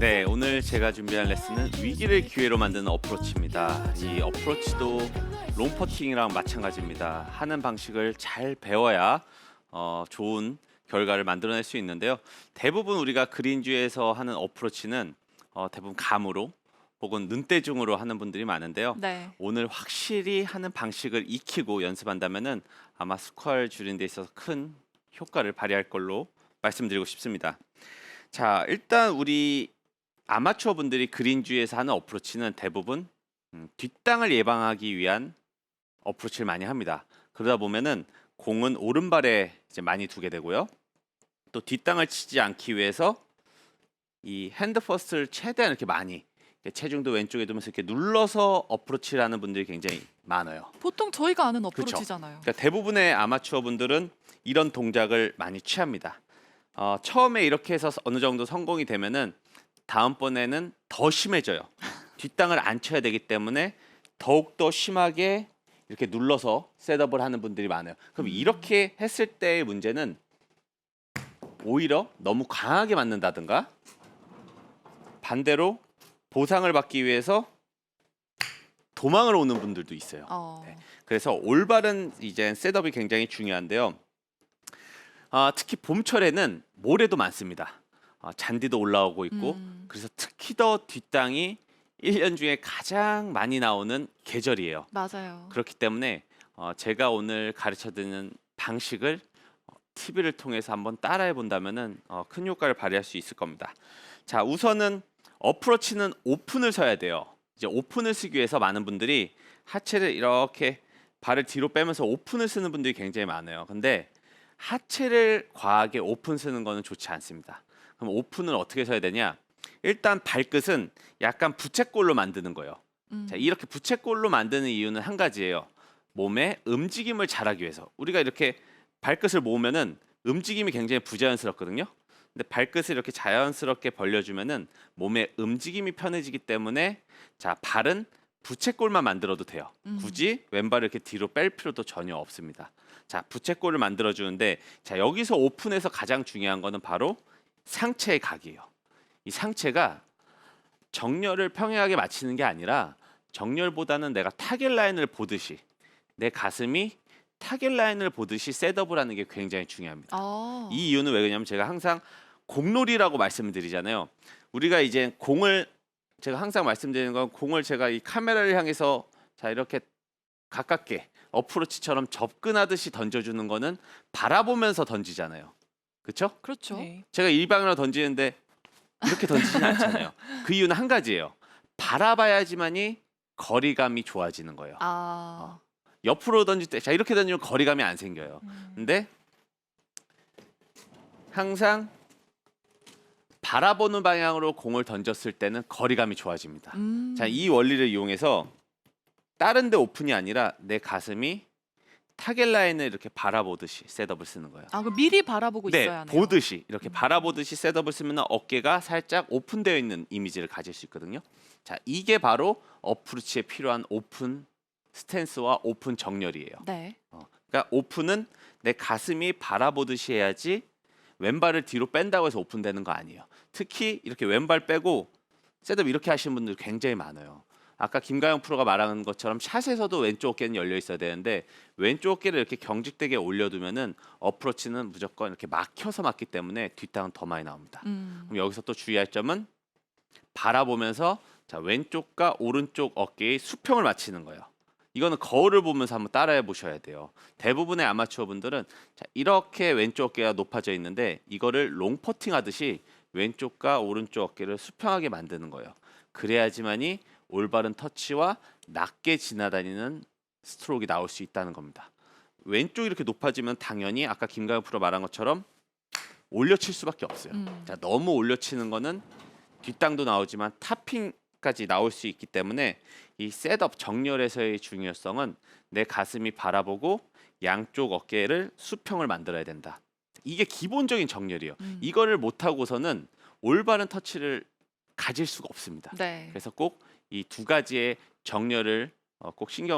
네, 오늘 제가 준비한 레슨은 위기를 기회로 만드는 어프로치입니다. 이 어프로치도 롱퍼팅이랑 마찬가지입니다. 하는 방식을 잘 배워야 어, 좋은 결과를 만들어낼 수 있는데요. 대부분 우리가 그린주에서 하는 어프로치는 어, 대부분 감으로 혹은 눈대중으로 하는 분들이 많은데요. 네. 오늘 확실히 하는 방식을 익히고 연습한다면은 아마 스코어를 줄이는 데 있어서 큰 효과를 발휘할 걸로 말씀드리고 싶습니다. 자, 일단 우리 아마추어 분들이 그린주에서 하는 어프로치는 대부분 음, 뒷땅을 예방하기 위한 어프로치를 많이 합니다. 그러다 보면은 공은 오른발에 이제 많이 두게 되고요. 또 뒷땅을 치지 않기 위해서 이 핸드 퍼스트를 최대한 이렇게 많이 이렇게 체중도 왼쪽에 두면서 이렇게 눌러서 어프로치를 하는 분들이 굉장히 많아요. 보통 저희가 아는 그쵸. 어프로치잖아요. 그러니까 대부분의 아마추어 분들은 이런 동작을 많이 취합니다. 어, 처음에 이렇게 해서 어느 정도 성공이 되면은 다음번에는 더 심해져요. 뒷땅을 안 쳐야 되기 때문에 더욱 더 심하게 이렇게 눌러서 셋업을 하는 분들이 많아요. 그럼 이렇게 했을 때의 문제는 오히려 너무 강하게 맞는다든가 반대로 보상을 받기 위해서 도망을 오는 분들도 있어요. 어. 네. 그래서 올바른 이제 셋업이 굉장히 중요한데요. 아, 특히 봄철에는 모래도 많습니다. 아, 잔디도 올라오고 있고 음. 그래서 특히 더 뒷땅이 1년 중에 가장 많이 나오는 계절이에요. 맞아요. 그렇기 때문에 어, 제가 오늘 가르쳐 드리는 방식을 어, TV를 통해서 한번 따라해 본다면은 어, 큰 효과를 발휘할 수 있을 겁니다. 자, 우선은 어프로치는 오픈을 서야 돼요. 이제 오픈을 쓰기 위해서 많은 분들이 하체를 이렇게 발을 뒤로 빼면서 오픈을 쓰는 분들이 굉장히 많아요. 근데 하체를 과하게 오픈 쓰는 거는 좋지 않습니다. 그럼 오픈을 어떻게 서야 되냐? 일단 발끝은 약간 부채꼴로 만드는 거예요. 음. 자, 이렇게 부채꼴로 만드는 이유는 한 가지예요. 몸의 움직임을 잘하기 위해서. 우리가 이렇게 발끝을 모으면은 움직임이 굉장히 부자연스럽거든요. 근데 발끝을 이렇게 자연스럽게 벌려주면은 몸의 움직임이 편해지기 때문에 자 발은 부채꼴만 만들어도 돼요. 음. 굳이 왼발을 이렇게 뒤로 뺄 필요도 전혀 없습니다. 자 부채꼴을 만들어 주는데 자 여기서 오픈에서 가장 중요한 거는 바로 상체의 각이에요. 이 상체가 정렬을 평행하게 맞추는 게 아니라 정렬보다는 내가 타겟 라인을 보듯이 내 가슴이 타겟 라인을 보듯이 셋업을 하는 게 굉장히 중요합니다. 어. 이 이유는 왜 그러냐면 제가 항상 공놀이라고 말씀을 드리잖아요. 우리가 이제 공을 제가 항상 말씀드리는 건 공을 제가 이 카메라를 향해서 자 이렇게 가깝게 어프로치처럼 접근하듯이 던져주는 거는 바라보면서 던지잖아요. 그렇죠? 그렇죠. 네. 제가 일방으로 던지는데 이렇게 던지진 않잖아요. 그 이유는 한 가지예요. 바라봐야지만이 거리감이 좋아지는 거예요. 아. 옆으로 던질 때, 자 이렇게 던지면 거리감이 안 생겨요. 음. 근데 항상 바라보는 방향으로 공을 던졌을 때는 거리감이 좋아집니다. 음. 자, 이 원리를 이용해서 다른 데 오픈이 아니라 내 가슴이 타겟 라인을 이렇게 바라보듯이 셋업을 쓰는 거예요. 아, 그 미리 바라보고 네, 있어야 하네요. 보듯이 이렇게 음. 바라보듯이 셋업을 쓰면 어깨가 살짝 오픈되어 있는 이미지를 가질 수 있거든요. 자, 이게 바로 어프로치에 필요한 오픈 스탠스와 오픈 정렬이에요. 네. 그러니까 오픈은 내 가슴이 바라보듯이 해야지 왼발을 뒤로 뺀다고 해서 오픈되는 거 아니에요. 특히 이렇게 왼발 빼고 셋업 이렇게 하시는 분들 굉장히 많아요. 아까 김가영 프로가 말하는 것처럼 샷에서도 왼쪽 어깨는 열려 있어야 되는데 왼쪽 어깨를 이렇게 경직되게 올려두면은 어프로치는 무조건 이렇게 막혀서 맞기 때문에 뒷땅은 더 많이 나옵니다. 음. 그럼 여기서 또 주의할 점은 바라보면서 자 왼쪽과 오른쪽 어깨의 수평을 맞추는 거예요. 이거는 거울을 보면서 한번 따라해 보셔야 돼요. 대부분의 아마추어 분들은 자 이렇게 왼쪽 어깨가 높아져 있는데 이거를 롱퍼팅 하듯이 왼쪽과 오른쪽 어깨를 수평하게 만드는 거예요. 그래야지만이 올바른 터치와 낮게 지나다니는 스트로크가 나올 수 있다는 겁니다. 왼쪽 이렇게 높아지면 당연히 아까 김가영 프로 말한 것처럼 올려칠 수밖에 없어요. 음. 자, 너무 올려치는 거는 뒷땅도 나오지만 타핑까지 나올 수 있기 때문에 이 셋업 정렬에서의 중요성은 내 가슴이 바라보고 양쪽 어깨를 수평을 만들어야 된다. 이게 기본적인 정렬이에요. 음. 이거를 못 하고서는 올바른 터치를 가질 수가 없습니다. 네. 그래서 꼭 이 두 가지의 정렬을 어, 꼭 신경을